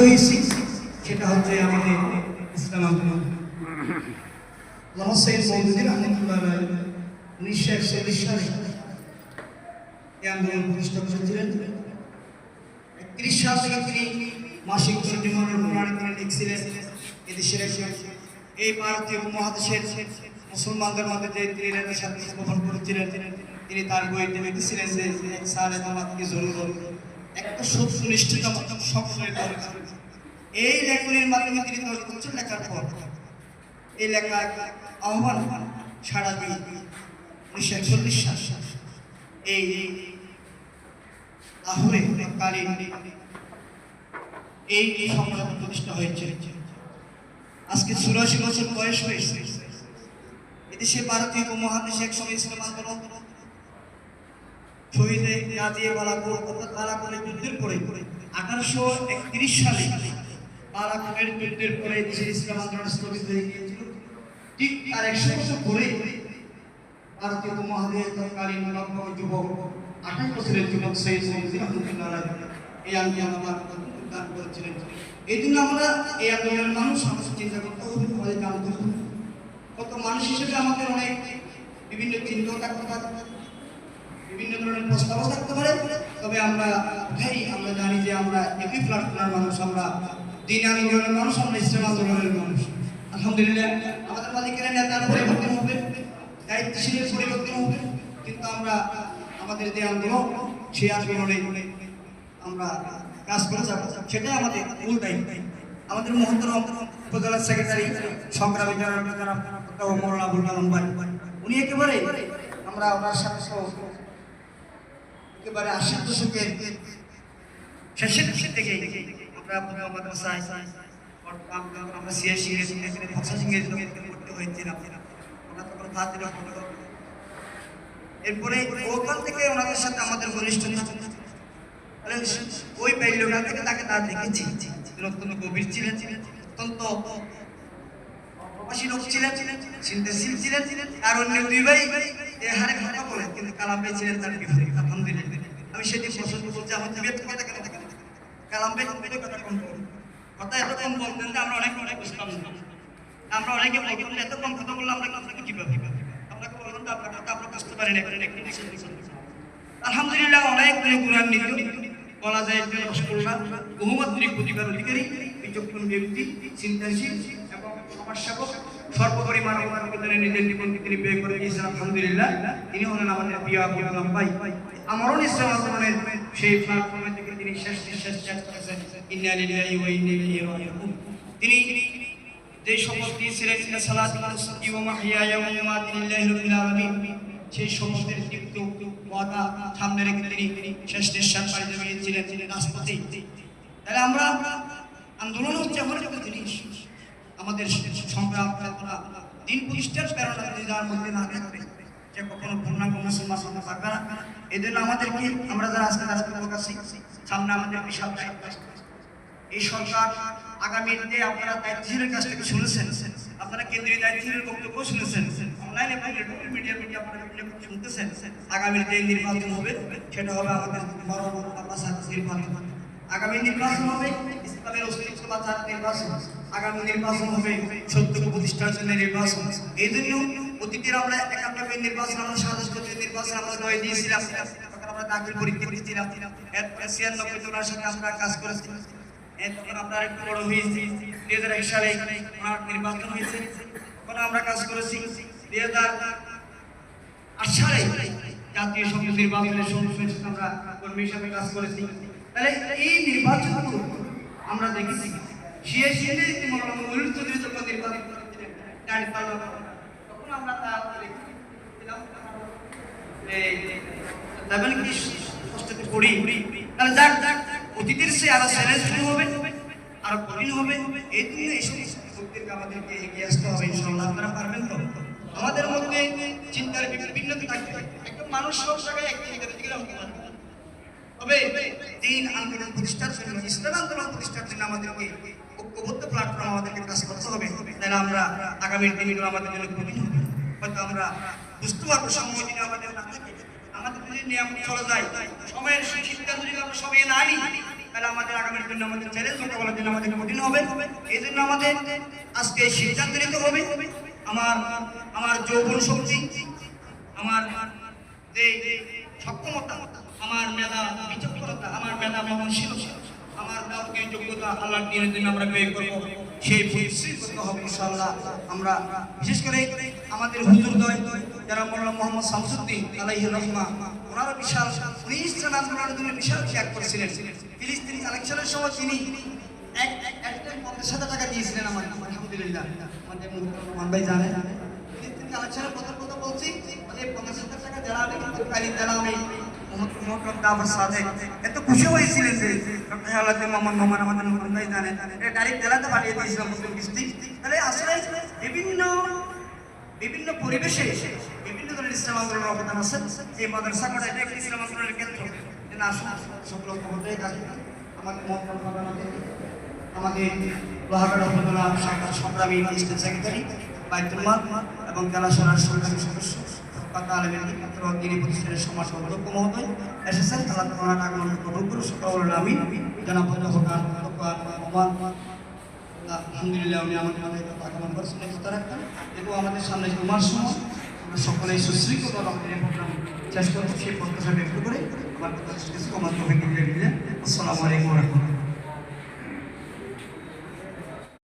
হয়েছি সেটা হচ্ছে আমাদের ইসলাম আন্দোলন। মুসলমানদের মধ্যে তিনি রেনেসাঁতে বহন করেছিলেন, তিনি তার বইতে লিখেছিলেন যে সালে একটা সত্যনিষ্ঠিত সকলের দরকার। এই লেখনের মাধ্যমে তিনি তৈরি করছেন লেখার পর। এই লেখা আহ্বান সারা দিন উনিশশো একচল্লিশ সাল। এই লাহোরে কালীন এই সংগ্রাম প্রতিষ্ঠা হয়েছে। আজকে চুরাশি বছর বয়স হয়েছে। এদেশে ভারতীয় উপমহাদেশে এক সময় ইসলাম আন্দোলন শহীদে গাজিয়ে বালাকোট অর্থাৎ বালাকোটের যুদ্ধের পরে আঠারোশো একত্রিশ সালে বালাকোটের যুদ্ধের পরে দেশের ইসলাম আন্দোলন স্থগিত হয়ে গিয়েছিল, ঠিক তার একশো বছর পরে ভারতীয় উপমহাদেশ তৎকালীন নবম যুবক, আঠাশ বছরের যুবক সৈয়দ মহিউদ্দিন রহমতুল্লাহ এই আন্দোলন আমার উদ্ধার করেছিলেন। এই জন্য আমরা এই আন্দোলনের মানুষ আমাদের চিন্তা করতে হবে আমাদের জানতে হবে। কত মানুষ হিসেবে আমাদের অনেক বিভিন্ন চিন্তাও থাকতে পারে, বিভিন্ন ধরনের প্রস্তাবও থাকতে পারে, তবে আমরা ভাই আমরা জানি যে আমরা একই প্ল্যাটফর্মের মানুষ, আমরা দিন আন্দোলনের মানুষ আমরা ইসলাম আন্দোলনের মানুষ। আলহামদুলিল্লাহ, আমাদের মালিকের, নেতার পরিবর্তন হবে, দায়িত্বশীলের পরিবর্তন হবে, কিন্তু আমরা আমাদের যে আন্দোলন সেই আন্দোলনে আমরা কাজ করে যাব। সেটাই আমাদের মূল দায়িত্ব। আমাদের মহন্তরম উপজেলা সেক্রেটারি সংগ্রামী জনাব জনাব আবুল কালাম ভাই, উনি একেবারে আমরা ওনার সাথে একেবারে আশির দশকের শেষের থেকে আপনার মাদ্রাসায় আমরা সিএসি ভাষা সিংহের করতে হয়েছিলাম। ওনার তখন ফাতিল এরপরে ওখান থেকে ওনাদের সাথে আমাদের ঘনিষ্ঠতা ওই বাল্যকাল থেকে তাকে তার দেখেছি। অত্যন্ত গভীর ছিলেন, অত্যন্ত প্রবাসী লোক ছিলেন, চিন্তাশীল ছিলেন। আর অন্য দুই ভাই হারে কথা বলে, কিন্তু কালাম ছিলেন তার বিপরীত। আলহামদুলিল্লাহ। আমি সেটি পছন্দ করছি, আমার কথা কেন কালাম ভাই কথা কম কথা এত কম বলতেন যে আমরা অনেক অনেক না আমরা অনেকে এত কম কথা আমরা আপনাকে কীভাবে আপনার কথা আমরা বুঝতে পারি না। আলহামদুলিল্লাহ, অনেক নিত বলা যায় রসগোল্লা বহুমাত্রিক প্রতিভার অধিকারী। বিচক্ষণ ব্যক্তি, চিন্তাশীল এবং সমাজসেবক। সর্বোপরি মানব মানবতার নিজের জীবনকে তিনি ব্যয় করে দিয়েছেন, আলহামদুলিল্লাহ। তিনি হলেন আমাদের প্রিয় ভাই আমারও আন্দোলনের সেই তিনি শেষ নিঃশ্বাস করেছেন ইন্না লিল্লাহি ওয়া ইন্না রাজিউন তিনি যে শপথ দিয়েছিলেন ইন্না সালাতি ওয়া নুসুকি ওয়া মাহইয়ায়া ওয়া মামাতি লিল্লাহি রাব্বিল আলামিন সেই শপথের দীপ্ত ওয়াদা সামনে রেখে তিনি শেষ নিঃশ্বাস পাড়ি জমিয়েছিলেন রাজপথে তাহলে আমরা আন্দোলন হচ্ছে এমন একটা জিনিস আমাদের সংগ্রাম প্রেরণা দিন প্রতিষ্ঠার প্রেরণা যদি যার মধ্যে না থাকবে যে কখনো পূর্ণাঙ্গ মুসলমান হতে পারবে না। জন্য আমাদেরকে আমরা যারা আজকে রাজনীতি সামনে আমাদের বিশাল এই সরকার আগামী আপনারা দায়িত্বশীলের কাছ থেকে শুনেছেন, আপনারা কেন্দ্রীয় দায়িত্বশীলের বক্তব্য শুনেছেন অনলাইনে নির্বাচন হবে আগামী নির্বাচন হবে প্রতিষ্ঠার জন্য নির্বাচন। এই জন্য অতীতের আমরা নির্বাচন, আমরা সাতাশ নির্বাচন, আমরা দিয়েছিলাম। আমরা দাখিল পরীক্ষা দিয়েছিলাম এরপরে ছিয়ানব্বই জনের সাথে আমরা কাজ করেছি তখন আমরা একটু বড় হয়েছি। দুই হাজার এক সালে নির্বাচন হয়েছে। তখন আমরা কাজ করেছি। দুই হাজার আট সালে জাতীয় সংসদ নির্বাচনের সংসদ আমরা কর্মী হিসাবে কাজ করেছি। তাহলে এই নির্বাচন আমরা দেখেছি। সে সেনে মূল চৌধুরী যখন নির্বাচন করেছিলেন তখন আমরা তা তারপরে কি কষ্ট করি হবে এই জন্য এই যুবকদেরকে আমাদেরকে এগিয়ে আসতে হবে আমাদের মধ্যে চিন্তার দিকে তবে দিন, আন্দোলন, প্রতিষ্ঠার জন্য, ইসলাম আন্দোলন প্রতিষ্ঠার জন্য আমাদেরকে ঐক্যবদ্ধ প্ল্যাটফর্ম আমাদেরকে কাজ করতে হবে। তাহলে আমরা আগামী দিনগুলো আমাদের জন্য কঠিন হবে। হয়তো আমরা বুঝতে পারব সময় আমাদের না আমাদের যদি নিয়ম চলে যায়, সময়ের যদি আমরা না আনি তাহলে আমাদের আগামীর জন্য আমাদের চ্যালেঞ্জ মোকাবেলার জন্য আমাদের কঠিন হবে। এই জন্য আমাদের আজকে সিদ্ধান্ত নিতে হবে। আমার আমার যৌবন শক্তি, আমার যে সক্ষমতা, আমার মেধা বিচক্ষণতা, আমার মেধা মননশীলতা, আমার কাউকে যোগ্যতা আল্লাহ দিনের জন্য আমরা ব্যয় করব, সেই পরিশ্রম করতে হবে ইনশাআল্লাহ। আমরা বিশেষ করে আমাদের হুজুর দয় যারা মোল্লা মোহাম্মদ শামসুদ্দিন আলাইহি রহমা ওনারা বিশাল উনি ইসলাম আন্দোলনের জন্য বিশাল ত্যাগ করেছিলেন। ফিলিস্তিনি কালেকশনের সময় তিনি এক এক একটা পঞ্চাশ হাজার টাকা দিয়েছিলেন আলহামদুলিল্লাহ। কালেকশনের কথা বলছি মানে পঞ্চাশ এত খুশি আসলে বিভিন্ন বিভিন্ন পরিবেশে বিভিন্ন ধরনের ইসলাম আন্দোলনের এই মাদ্রাসা করা এটা একটি ইসলাম আন্দোলনের কেন্দ্র। যেন আসুন, সকল ক্ষমতায় আমাদের মহাত্মা আমাদের আমাদের লোহাগড় উপজেলা সরকার সংগ্রামী বাইতুল এবং জেলা সরার সরকারি সদস্য সমাজ অধ্যক্ষ মহোদয় এসেছেন করুন সকল আমি। জানাব হকান মোহাম্মদ আলহামদুলিল্লাহ, উনি আমাদের আগমন করছেন এবং আমাদের সামনে জুমার সময় আমরা সকলে সুশৃঙ্খল আমাদের প্রোগ্রাম চেষ্টা করছি। সেই প্রত্যাশা ব্যক্ত করে আমার কথা কমার তফিক দিলেন আসসালামু আলাইকুম রহমতুল্লাহ।